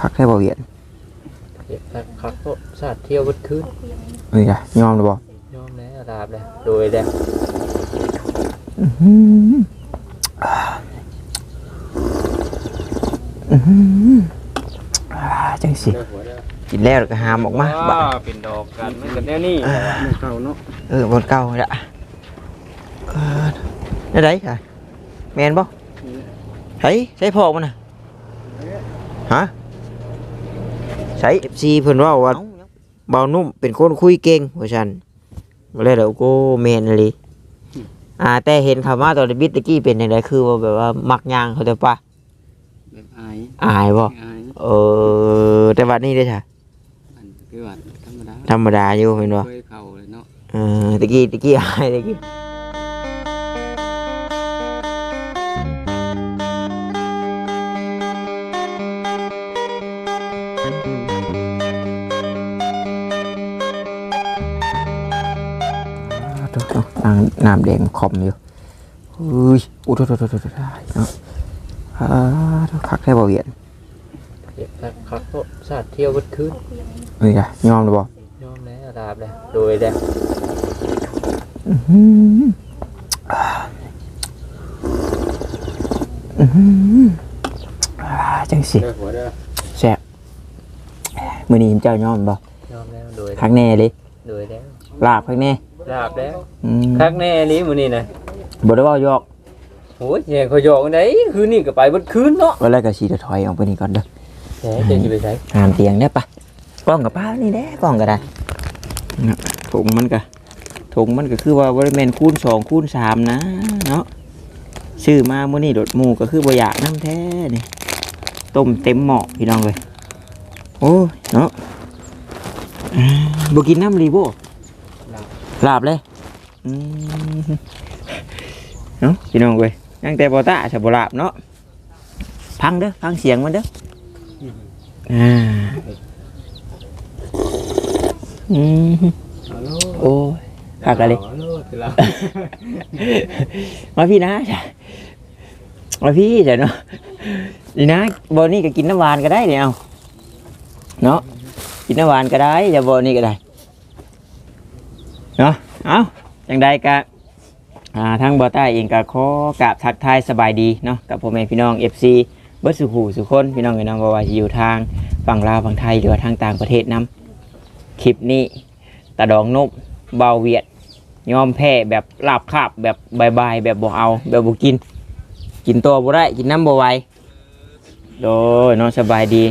คักแท้บ่เวียนเฮ็ดคักคักโตสาดเที่ยวเบัดคืนเอ้ยอะยอมเลยบ่ยอมแล้วลาบแล้วโดยแล้วอื้อหืออื้อหืออ่าจังสิกินแล้วแล้วก็หามออกมาบัดเป็นดอกกันมันก็แนวนี้เก่าเนาะเออบนเก่าละเออได้ไดค่ะแมนบ่ใช้ใช้พอกมันน่ะฮะ ช้ FC เพิ่นว่าว่าเบานุ่มเป็นคนคุยเก่งว่าซั่นบ่ได้แล้วก็แม่นเลยอ่า แต่เห็นคำว่าตอนบิดตะกี้เป็นจังไดคือว่าแบบว่ามักย่างเขาแต่ป่ะแบบอายอายบ่อายเออแต่บัดนี้ได้อจ้ะมันคือว่าธรรมดาธรรมดาอยู่แม่นบ่เคยเข้าเลยเนาะเออตะกี้ตะกี้อายตะกี้ น้ำแดงคอมอยู่เฮ้ยโอ้โหโถ่ๆๆๆได้เนาะอ่าคักแท้บ่เวียนเฮ็ดคักคักโตสาดเที่ยวเบัดคืนเอ้ยอะยอมเลยบ่ยอมแล้วลาบแล้วโดยแล้วอื้อหืออื้อหืออ่าจังสิเด้อหัวเด้อแซ่บมื้อนี้เจ้ายอมบ่ยอมแล้วโดยคักแน่เลยโดยแล้วลาบคักแน่ ลาบแล้วอืมคักแน่นี้มื้อนี้นะบ่ได้เว้ายอกโอ้ยแย่เขาหยอกกันได้คืนนี้ก็ไปเบัดคืนเนาะว่าแล้วก็สิจะถอยออกไปนี่ก่อนเด้อแหมจะสิไปไสหามเตียงได้ปะกล้องกับป้านี่แด้กล้องก็ได้นะถุงมันก็ถุงมันก็คือว่าบ่ได้แม่นคูณสองคูณสามนะเนาะซื้อมามื้อนี้โดดหมูก็คือบ่อยากน้ำแท้นี่ต้มเต็มหม้อพี่น้องเลยโอ้ยเนาะอ่าบ่กินน้ำรีโบ ลาบเลยอืมเนาะพี่น้องเว้ยยังแต่บ่ตาจะบ่ลาบเนาะพังเด้อพังเสียงมันเด้ออ่าอืมฮัลโหลโอ้ยคักอะไรฮัลโหลคือเรามาพี่นะจ้ะมาพี่จ้ะเนาะนี่นะบอนี่ก็กินน้ำหวานก็ได้เนี่ยเอาเนาะกินน้ำหวานก็ได้จะบอนี่ก็ได้ เนาะเอาจังใดกะอ่าทั้งบอต้าเองก็ขอกราบทักทายสบายดีเนาะกับพ่อแม่พี่น้อง FC เบิร์สุขูสุคนพี่น้องเอ๋ยเน้องว่าจะอยู่ทางฝั่งลาวฝั่งไทยหรือว่าทางต่างประเทศนํคลิปนี้ตาดองนบเบาเวียดยอมแพ้แบบลาบคาบแบบบายๆแบบบ่เอาแบบบ่กิน กินตัวบ่ได้กินน้ำบ่ไหวโดยเนอนสบายดี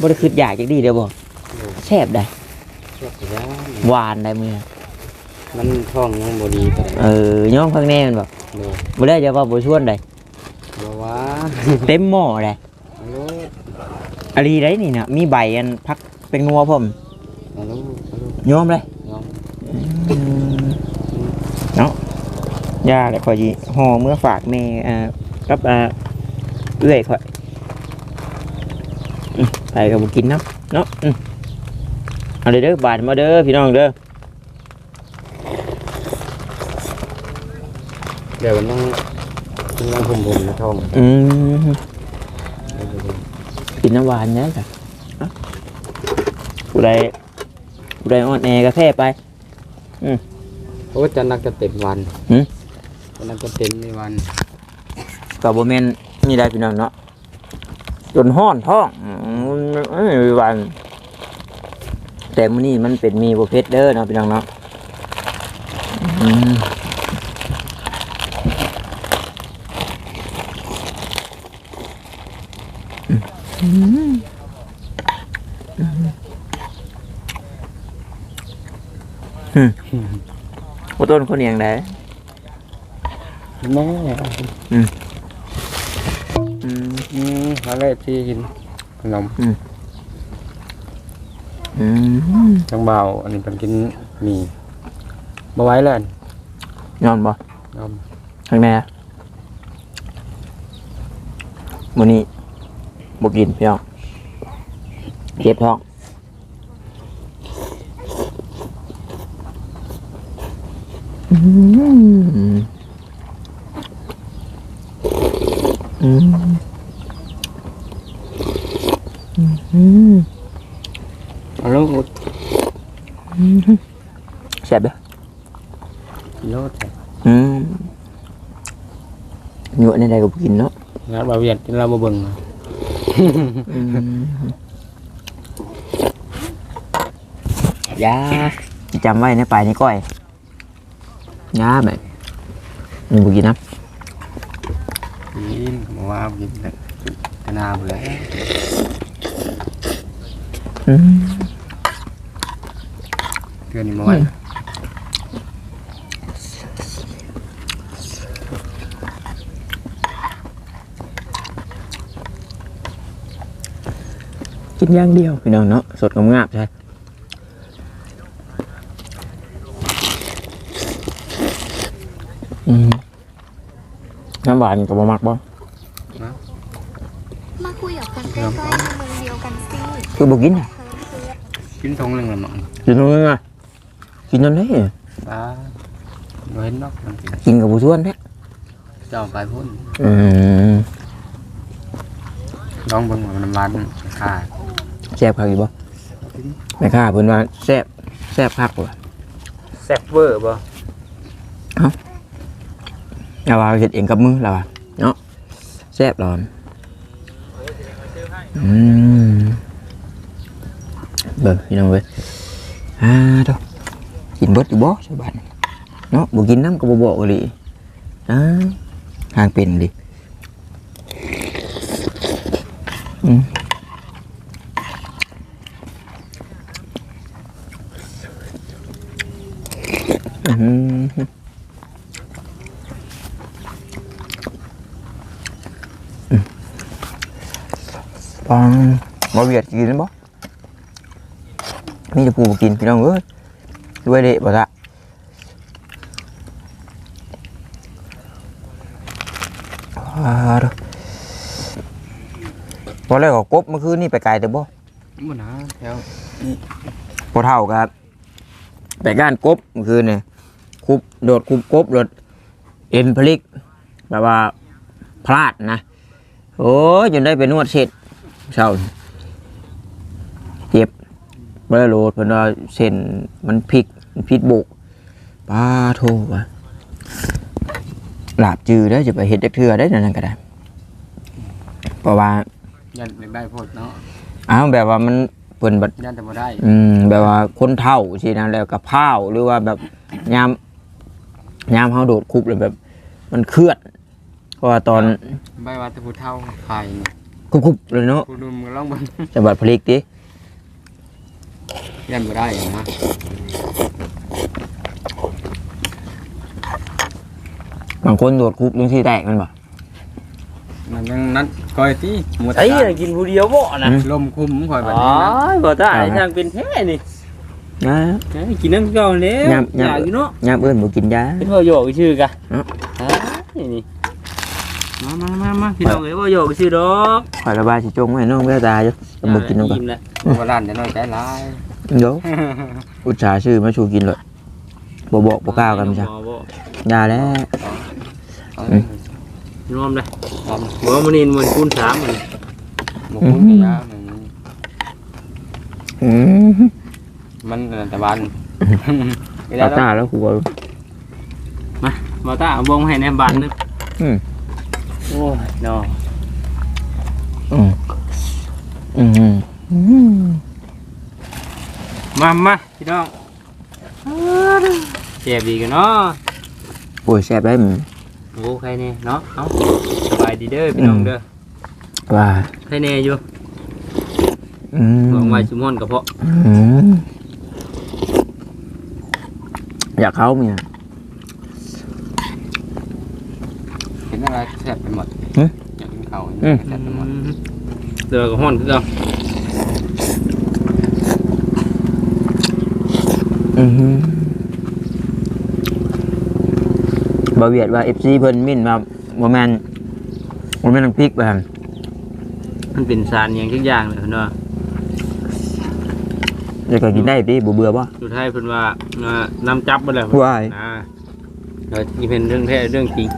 บ่ได้คิดอยากจักดีเด้อบ่แซ่บได้ชอบยาหวานได้มื้อนี้ มันท้องยังบ่ดีปานใดเออยอมข้างแน่มันบ่โดยบ่ได้จะว่าบ่ชวนได้บ่ว่าเต็มหม้อได้ฮัลโหลอะลีได้นี่น่ะมีใบอันพักเป็นงัวพร้อมฮัลโหลฮัลโหลยอมเลยยอมเนาะย่าแล้วขอยสิห่อเมื่อฝากแม่อ่ากับอ่าเอื้อยข่อยอืมไปก็บ่กินน้ำเนาะอืมเอาเลยเด้อบาดมาเด้อพี่น้องเด้อ เดี๋ยวมันต้องมันต้องผมๆนะท้องอืมกินน้ำหวานเนี่ยจ้ะเอ้าผู้ใดผู้ใดอ่อนแอกระแทกไปโอ้จะนักจะเต็มวันหืมจะนักจะเต็มในวันกับโบแมนนี่ได้พี่น้องเนาะจนห้อนท้องอืมเอ้ยมีวันแต่มื้อนี้มันเป็นมีโบเพชเด้อเนาะพี่น้องเนาะอืมอืมโอ้ต้น คนเอียงได้แม่อืมอืมเขาเลยที่กินขนมอืมจังเบาอันนี้เป็นกินหมี่บ่ไหว้แล้วนอนบ่ยอมข้างในอะมื้อนี้บ่กินพี่น้องเจ็บท้อง อืมอืมอืมเอาลงอุดแซ่บเด้อโลดอืมหยวดในใดก็บ่กินเนาะงานบาเวียดที่เรามาเบิ่งย่าจำไว้ในปลายในก้อย ยาแบบมึงบ่กินน้กินมาว่ากินแต่กนาหมดแล้วำอืมเดือนนี้มาไว้กินอย่างเดียวพี่น้องเนาะสดงามๆใช่ น้ำหวานกับบ่มักบ่มาคุยกับคนใกล้ๆในเมืองเดียวกันสิคือบ่กินอะกินทงหนึ่งละมั้งกินตรงนั้นอะกินนั่นได้ป้าเราเห็นนอกมันกินกินกับผู้ชวนแท้เจ้าไปพุ่นอืมลองเบิ่งว่ามันมันค่าแซ่บคักอยู่บ่แม่ค้าเพิ่นว่าแซ่บแซ่บคักว่ะแซ่บเวอร์บ่เราว่าเฮ็ดเองกับมือเราว่าเนาะแซ่บร้อนอืมเบิ่งพี่น้องเว้ยอ่าเด้อกินเบิดอยู่บ่ชาวบ้านเนาะบ่กินน้ำก็บ่บอกอีหลีอ่าทางเป็นดิอืมอืม ฟังบ่เวียดกินบ่มีแต่ผู้บ่กินพี่น้องเอ้ยด้วยเดะบ่ละอ่าเด้อบ่แล้วก็กบเมื่อคืนนี่ไปไกลแต่บ่มันนะแถวบ่เท่ากับไปก้านกบเมื่อคืนนี่คุบโดดคุบกบโดดเอ็นพลิกแบบว่าพลาดนะ โอ้ยจนได้ไปนวดเช็ด เช้านี่เจ็บเบลโหลดเพิ่นว่าเส้นมันพลิกมันพิษบุกป้าโทวะหลาบจือได้อจะไปเฮ็ดจักเทื่อได้นั่นนก็ได้ เพราะว่ายันได้โพดเนาะอ้าวแบบว่ามันเพิ่นบัด ยันแต่บ่ได้อืมแบบว่าคนเฒ่าสินะแล้วก็พร้าวหรือว่าแบบยามยามเฮาโดดคุบเลยแบบ มันเคลื่อนเพราะว่าตอน ใบว่าแตะผู้เท่าไข่ คุบๆเลยเนาะผู้ดุมก็ลองเบิ่งจะบัดพลิกดิยันบ่ได้นะบางคนโดดคุบจังซี่แตกมันบ่ มันยังนัดคอยที่หมดไอ้ยกินผู้เดียวบ่นะอืมลมคุมคอยแบบอ๋อนี้นะบ่ตาไอ้ทางเป็นแท้นี่นะ เอ้ยกินน้ำเก่าแล้วยำยำอยากอยู่เนาะยามเอิ้นบ่กินยา เป็นว่าโยกชื่อกะเนาะอ่านี่นี่ มามามามาพี่น้องเอ้ยว่าโยกชื่อดอกข่อยระบายสิจงไว้ให้น้องแววตาอยู่ก็บ่กินนำกันยิ้มแล้วโบราณจะน้อยใจร้ายเดี๋ยวอุตส่าห์ซื้อมาชูกินเลยบ่บอกบ่กล่าวกันจ้ะบ่บ่ยาแล้วเอาอืมรวมเลยเอาบ่มื้อนี้มันคูณสามมันหมกมุ่งกระยาหนึ่งอืมมันแต่วันไม่ได้ตาแล้วตาแล้วกูก็บ่ตาเอาวงให้แนบานนึงอืม โอ้ยเนาะอืมอืมอืมมามาพี่น้องเจ็บดีกันเนาะโอ้ยแซ่บได้มึงโอ้ใครแน่เนาะเอ้าสบายดีเด้อพี่น้องเด้อว่าใครแน่อยู่อืมลองไว้ชุมอนกระเพาะอืมอยากเข้าเมีย เห็ นอะไรแซ่บไปหมดหึอยากกินข้าวอืม แซ่บไปหมดเดือกระห้อนคือเก่าอืมบาเวียดว่า FC เพิ่นมิ่นมาบ่แม่นบ่แม่นน้ำพริกแบบมันเป็นสารอย่างทุกอย่างเลยเพิ่นว่าเดี๋ยวก็กินได้ดิบ่เบื่อบ่สุดท้ายเพิ่นว่าเอ่อน้ำจับบ่แล้วว้าย นะเออนี่เป็นเรื่องแท้เรื่องจริง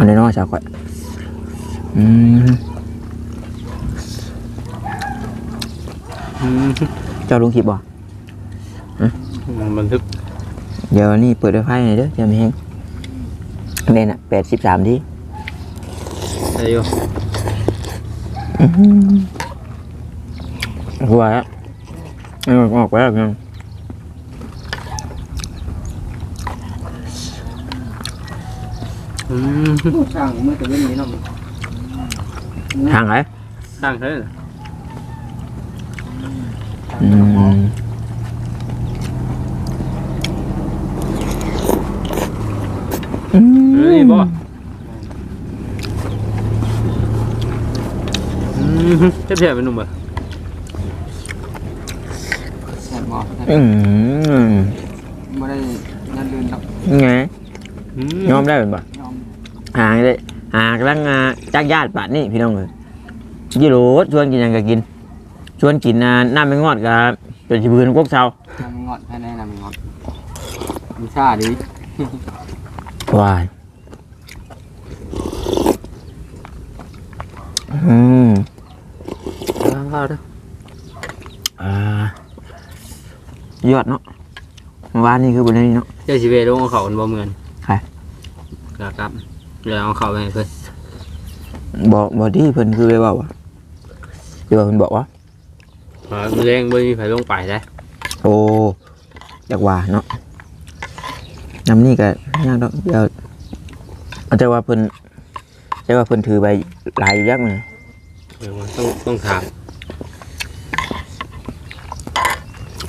อันนี้น้อยชาวก่อนอืมเจ้าลุงขีบบ่บันทึก เดี๋ยวนี่เปิดด้วยไฟหน่อยเด้อจะมีแห้งเนี่ยน่ะแปดสิบสามที่ใช่ยูหัวแล้วออกแล้วกัน อืมช่างมือตะเวนนี้เนาะทางไหนสร้างเท่านั้นอืมเออนี่บ่อืมเจ็บแผลเป็นหนุ่มอะแซ่บบ่อืมบ่ได้นั่นเดินดอกไงอืมยอมได้เป็นปะยอม หางเลยหากำลังอ่าจากญาติป่านนี่พี่น้องเลยยี่โรดชวนกินหยังก็กิน ชวนกินอ่าน้ำไม่งอดกับเป็นชิบืนกกเซาน้ำงอดภายในน้ำงอดมีชาดีวายอืมข้าวเด้ออ่ายอดเนาะเมื่อวานนี่คือบนนี้เนาะเจ้าสิเวลงเอาเขาอันบ่เหมือนใครครับ เดี๋ยวเอาเขาไปให้เพิ่นบอกบอกที่เพิ่นคือไปบอกว่าเดี๋ยวาเพิ่นบอกว่าอ่ามื้อแรงบ่มีไผลงไปได้โอ้อยากว่าเนาะน้ำนี่ก็ยากดอกเดี๋ยวเอาแต่ว่าเพิ่นแต่ว่าเพิ่นถือไปหลายอยู่ยักษ์มันเดี๋ยวต้องต้องถาม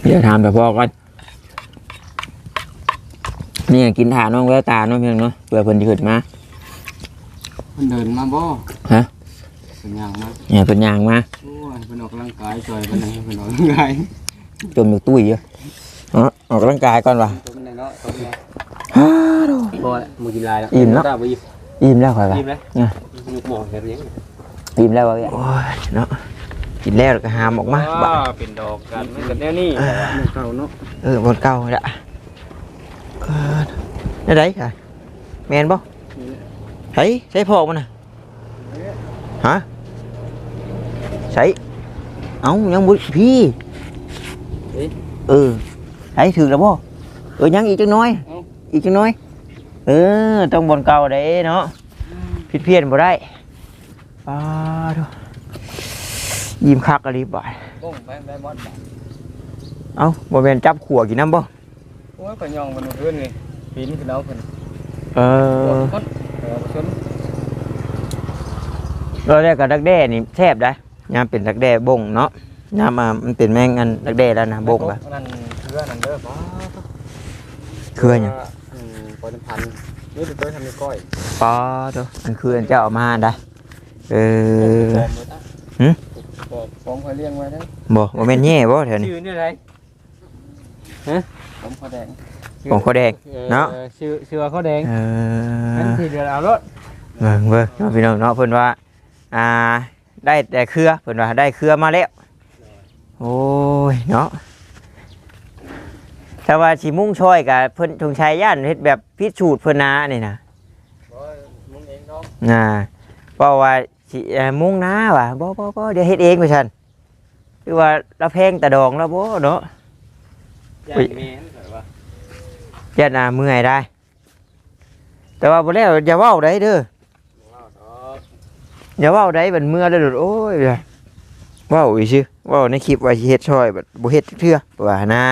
เดี๋ยวถามแต่พ่อก่อนนี่กินถาน้องแววตาน้องเพียงเนาะเผื่อเพิ่นจะขึ้นมาเพิ่นเดินมาบ่ฮะเป็นย่างมาเนี่ยเพิ่นย่างมาโอ้ยเพิ่นออกกำลังกายช่วยเพิ่นให้เพิ่นออกกำลังกายจมอยู่ตุ้ยเยอะเนาะออกกำลังกายก่อนว่ะต้มในเนาะต้มในฮ่าโดบ่มึงกินลายแล้วอิ่มแล้วได้บ่อิ่มอิ่มแล้วค่อยว่ะ อิ่มแล้วเนี่ยลูกหมอเฮ็ดยังอิ่มแล้วว่ะโอ้ยเนาะกินแล้วก็หามออกมาบะเป็นดอกกันมันก็แนวนี้มือเก่าเนาะเออบนเก่าละเออนี่ได้ค่ะแมนบ่ ใช้ใช้พอกมันน่ะฮะใช้เอ้ายังบุพี่เออใช้ถึงแล้วบ่เออยังอีกจังน้อย อีกจังน้อย เออต้องบนเก่าได้เนาะผิดเพี้ยนบ่ได้ป้าดูยิ้มคักอะไรบ่ายบ้งไปไปบอดเอ้าบ่แม่นจับขัวกินน้ำบ่โอ้ยก็ย่องมันเพื่อนไงปีนขึ้นเอาเพิ่นเออกดเออ ชนเราแรกกับดักแด้นี่แทบได้ยามเป็นดักแด้บงเนาะยามมามันเป็นแมงอันดักแด้แล้วนะบงปะนั่นเพื่อนนั่นเด้อป้าคืออันหยังอืมปอยพันนี่ตัวทำในก้อยปอตัวอันคืออันเจ้าเอามาได้เออหึบอกของคอยเลี้ยงไว้นะบ่บ่แม่นแย่บ่แถวนี้ชื่อนี่อะไรผมคอยแดง ของข้าวแดงเนาะ ออชื่อชื่อว่าข้าวแดงเอนั่นอทีเดียวเอารถเบิ่งเบิ่งเนาะพี่น้องเนาะเพิ่นว่า อ่า ได้แต่เครือเพิ่นว่าได้เครือมาแล้ว โอ้ยเนาะถ้าว่าสิมุ่งช่อยกับเพิ่นทงชัยย่านเฮ็ดแบบพิสูจน์เพิ่นนานี่นะมึงเองเนาะน่ะเพราะว่าสิเอ่อมุ่งนาว่ะบ่บ่บ่เดี๋ยวเฮ็ดเองว่าซั่นหรือว่าเราแพงแต่ดองแล้วบ่เนาะยาอุ้ยเมนแบบว่า ยันน่ะเมื่อยได้ แต่ว่าบ่แล้วอย่าเว้าได้เด้ออย่าเว้าได้บัดเมื่อแล้วโดดโอ้ยเว้าอีซื่อเว้าในคลิปว่าสิเฮ็ดช่อยบัดบ่เฮ็ดเทื่อว่านะ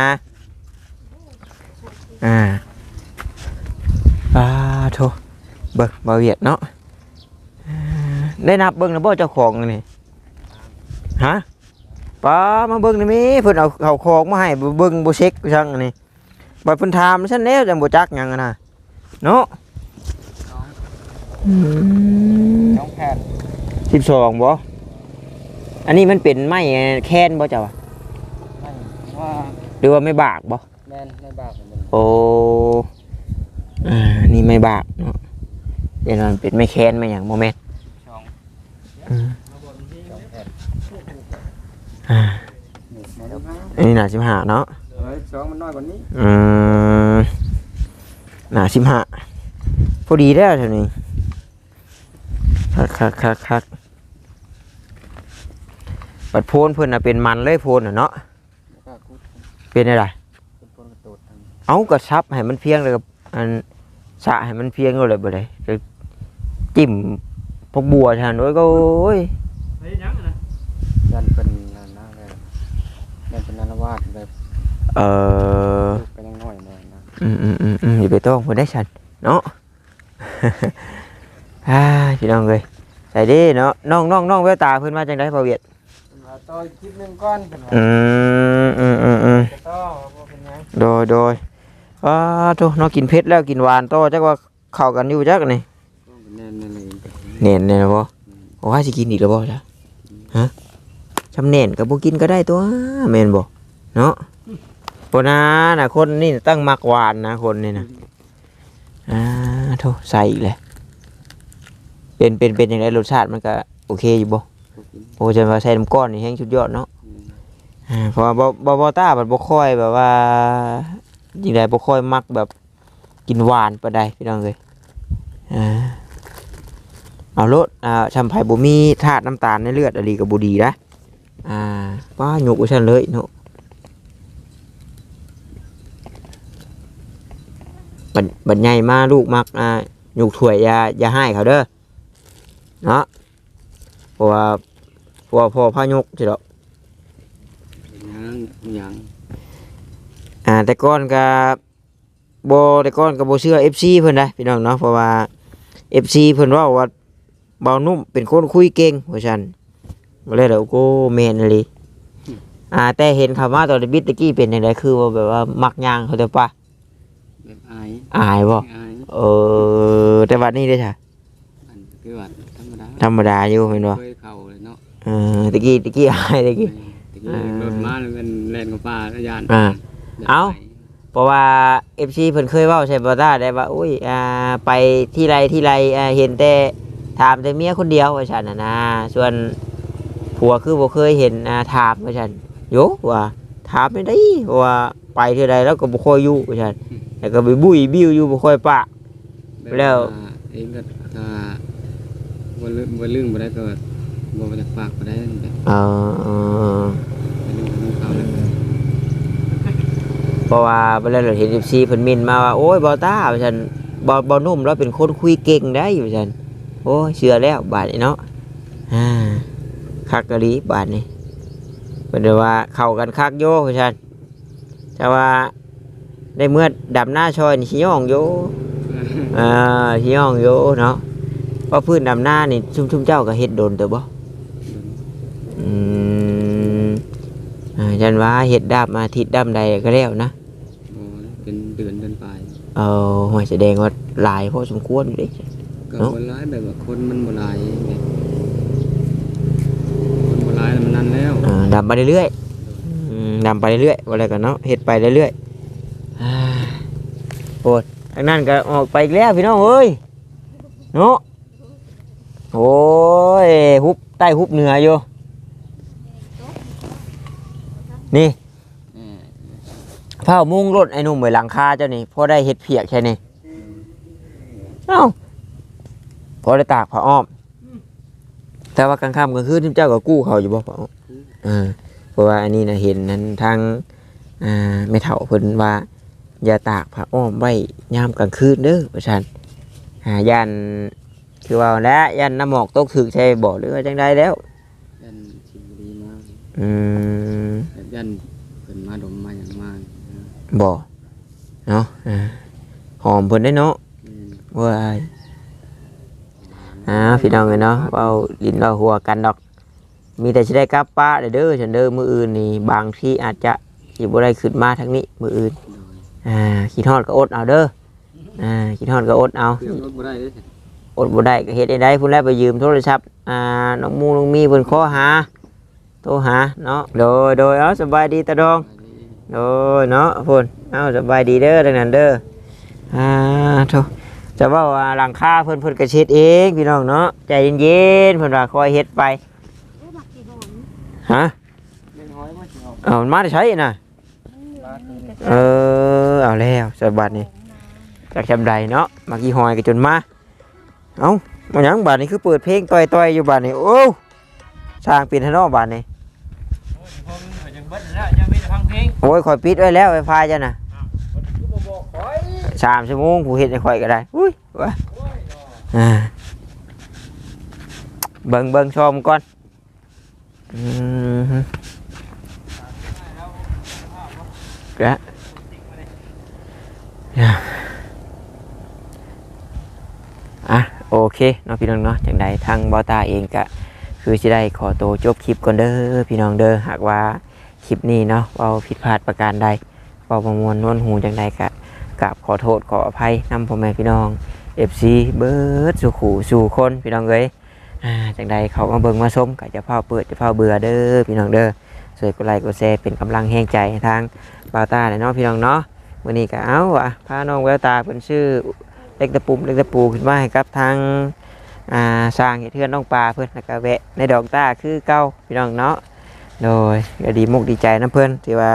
อ่าอ่าโธ่เบิ่งบ่เวียดเนาะได้นับเบิ่งแล้วบ่เจ้าของนี่ฮะป้ามาเบิ่งนี่มีเพิ่นเอาเอาของมาให้เบิ่งบ่เช็คจังนนี้ บ่เพิ่นถามฉันแล้วจังบ่จักหยังอะนะเนาะอืมน้องแพทย์สิบสองบ่อันนี้มันเป็นไม้แคนบ่เจ้าอะไม่ว่าหรือว่าไม่บากบ่แม่นในบากของมันโอ้อ่านี่ไม่บากเนาะเดี๋ยวมันเป็นไม่แคนไม่อย่างโมเมนต์ช่องอืมช่องแพทย์อ่านี่มาดูนะ อันนี้หนาสิบห้าเนาะ เฮ้ยช่องมันน้อยกว่านี้อืมหนาสิบห้าพอดีแล้วเท่านี้คักคักคักคักบัดโพนเพิ่นน่ะเป็นมันเลยโพนน่ะเนาะแล้วก็คุดเป็นอะไรเป็นคนกระโดดทางเอากระชับให้มันเพียงเลยกับอันสะให้มันเพียงเลยบ่ได้จะจิ้มพวกบัวทานด้วยก็โอ้ยเฮ้ยยังนะยันเป็นนั่นนะเลยยันเป็นนารวาสแบบ เออลูกก็ยังน้อยหน่อยนะอืมอืมอืมอืมอย่าไปต้องคนได้ฉันเนาะ อ่าพี่น้องเลยใส่ดิเนาะน้องน้องน้องแววตาเพิ่นมาจังได๋บ่เวียดมาต่ออีกคลิปหนึงก่อนเป็นว่าอืมอืมอืมอืมจะต่อบ่เป็นหยังโดยโดยอ้าโตเนาะกินเผ็ดแล้วกินหวานโตจักว่าเข้ากันอยู่จักนี่ก็เป็นแน่นๆเลยเน่นแน่บ่โอ้ว่าสิกินอีกแล้วบ่จ้ะฮะชำเน่นก็บ่กินก็ได้ตัวแม่นบ่เนาะ บ่นะน่ะคนนี่ตั้งมักหวานนะคนนี่นะอ่าโทใส่อีกเลยเป็นเป็นเป็นจังไดรสชาติมันก็โอเคอยู่บ่โอ้จะมาใส่น้ำก้อนนี่แฮงสุดยอดเนาะอ่าเพราะว่าบ่บ่บ่ต้ามันบ่ค่อยแบบว่าจริงไดบ่ค่อยมักแบบกินหวานปานใดพี่น้องเอ้ยอ่าเอาโลดอ่าชำไผบ่มีธาตุน้ำตาลในเลือดอะลีก็บ่ดีนะอ่าป้าหยกไว้ซั่นเลยเนาะ บัดบัดใหญ่มาลูกมักอ่าหยกถ้วยอย่าอย่าให้เขาเด้อเนาะเพราะว่าเพราะว่าพ่อพายกสิดอกยังยังอ่าแต่ก่อนก็บ่แต่ก่อนก็บ่เชื่อ FC เพิ่นได้พี่น้องเนาะเพราะว่า FC เพิ่นเว้าว่าเบานุ่มเป็นคนคุยเก่งว่าซั่นบ่เลยเด้อโอ้แม่นอีหลีอ่าแต่เห็นคำว่าตอนบิดตะกี้เป็นจังไดคือว่าแบบว่ามักย่างเขาแต่ป่ะ แบบอายอายบ่อายเออ แต่บัดนี้เด้อจ้ะอันคือว่าธรรมดาธรรมดาอยู่แม่นบ่เคยเข้าเลยเนาะเออตะกี้ตะกี้อายตะกี้ ตะกี้รถมาแล้วมันแล่นกับป่าแล้วยานอ่า แบบเอ้าไปเพราะว่า FC เพิ่นเคยเว้าใช่บ่ตาได้ว่าอุ้ยอ่าไปที่ไรที่ไรอ่าเห็นแต่ถามแต่เมียคนเดียวว่าซั่นน่ะนะส่วนผัวคือบ่เคยเห็นอ่าถามว่าซั่นโยว่าถามไม่ได้เพราะว่าไปเท่าใดแล้วก็บ่ค่อยอยู่ว่าซั่น แล้วก็ไปบุยบิ้วอยู่บ่ค่อยปะบบแล้วาเองก็ถ้าบ่ลืมบ่ลืมบ่ได้ก็บ่มาจากปากบ่ได้แบบเออเออไปลืมของเขาแล้วก็เพราะว่าเวลาเราเห็น FC เพิ่นมินมาว่าโอ้ยบ่ตาว่าซั่นบ่บ่นุ่มเราเป็นคนคุยเก่งได้ว่าซั่นโอ้ยเชื่อแล้วบาดนี้เนาะอ่าคักกะลีบาดนี้เพิ่นว่าเข้ากันคักโยว่าซั่นแต่ว่า ได้เมื่อดำหน้าชอยนี่สิย่องโยอ่าสิย่องโยเนาะเพราะพื้นดำหน้านี่ชุมๆเจ้าก็เฮ็ดโดนเด้อบ่อืมอ่ายันว่าเฮ็ดดาบมาอาทิตย์ดำใดก็แล้วนะบ่เป็นเดือนเดือนปลายเออหอยแสดงว่าหลายพอสมควรอยู่เดิก็เนาะบ่หลายแบบว่าคนมันบ่หลายแบบคนบ่หลายแล้วมันนั่นแล้วอ่าดำไปเรื่อยๆอืมดำไปเรื่อยๆว่าอะไรกันเนาะเฮ็ดไปเรื่อยๆอ่า โอ้ยทางนั้นก็ออกไปอีกแล้วพี่น้องเอ้ยเนาะโอ้ยฮุบใต้ฮุบเหนืออยู่นี่เออเผามุงรถไอ้หนุ่มไว้หลังคาเจ้านี่พอได้เฮ็ดเพียกแค่นี้เอ้าพอได้ตากผ้าอ้อม แต่ว่ากลางค่ำกลางคืนที่เจ้าก็กู้เขาอยู่บ่ผ้าอ้อมเพราะว่าอันนี้นะเห็นนั้นทางอ่าไม่เฒ่าเพิ่นว่า อย่าตากผ้าอ้อมไว้ยามกลางคืนเด้อประชันอ่าย่านคือว่าแล้วย่านน้ำหมอกตกถึกใช่บ่หรือว่าจังใดแล้ว ยันสิบดีมากอืมแบบยันเพิ่นมาดมมาอย่างมากบ่เนาะอ่าหอมเพิ่นได้เนาะอืมว้ายอ่าพี่น้องเอ้ยเนาะเว้าลิ้นเว้าหัวกันดอก มีแต่สิได้กลับป้าเด้อเด้อฉันเด้อมื้ออื่นนี่บางที่อาจจะสิบ่ได้ขึ้นมาทางนี้มื้ออื่น โดย อ่าคิดฮอดก็อดเอาเด้ออ่าคิดฮอดก็อดเอาองรถบ่ได้เด้ออดบ่ได้ก็เฮ็ดได้ได้พุ่นแลไปยืมโทรศัพท์อ่าน้องมูน้องมีเพิ่นขอหาโทรหาเนาะโดยโดยเอาสบายดีตาดองโดยเนาะพุ่นเอาสบายดีเด้อดังนั้นเด้ออ่าโทจะว่าว่าหลังคาเพิ่นเพิ่นก็เช็ดเองพี่น้องเนาะใจเย็นๆเพิ่นว่าคอยเฮ็ดไปฮะเอามันมาได้ใช้น่ะ เออเอาแล้วสบัดนี่จากจำใดเนาะมากี่หอยกันจนมาเอ้ามาหยังบาดนี้คือเปิดเพลงต่อยๆอยู่บาดนี้โอ้สร้างเป็นทะเนอบาดนี้เบิดแล้วยังมีแต่ฟังเพลงโอ้ยข่อยปิดไว้แล้วไฟฟ้าจ้ะน่ะคือบ่บอกคอยสามชั่วโมงผู้เฮ็ดให้ข่อยก็ได้อุ้ยว่าอ่าเบิ่งเบิ่งชมก่อนอืมฮึกะ อะโอเคเนาะพี่น้องเนาะจังใดทางบอตาเองก็คือสิได้ขอตัวจบคลิปก่อนเด้อพี่น้องเด้อหากว่าคลิปนี้เนาะเว้าผิดพลาดประการใดเว้าประมวลนวนหูจังใดก็กับขอโทษขออภัยนำพ่อแม่พี่น้อง FC เบิร์ดสู่ขู่สู่คนพี่น้องเอ้ยอ่าจังใดเขามาเบิ่งมาชมก็จะพาเปิดจะพาเบื่อเด้อพี่น้องเด้อช่วยกดไลค์กดแชร์เป็นกำลังแห่งใจให้ทางบาวตาเนาะพี่น้องเนาะ วันนี้ก็เอาวะพาน้องแววตาเพิ่นชื่อเล็กตะปุ่มเล็กตะปูขึ้นมาให้กับทางอ่าสร้างเฮ็ดเทือนน้องปลาเพิ่นแล้วก็แวะในดอกตาคือเก่าพี่น้องเนาะโดยก็ดีมุกดีใจนะเพิ่นที่ว่า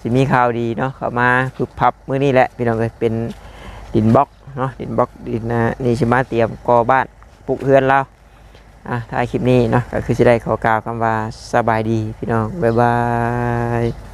สิมีข่าวดีเนาะเข้ามาพึบพับมื้อนี้แหละพี่น้องเอ้ยเป็นดินบล็อกเนาะดินบล็อกดินนะนี่สิมาเตรียมก่อบ้านปลูกเฮือนเราอะท้ายคลิปนี้เนาะก็คือสิได้ขอกล่าวคำว่าสบายดีพี่น้องบ๊ายบาย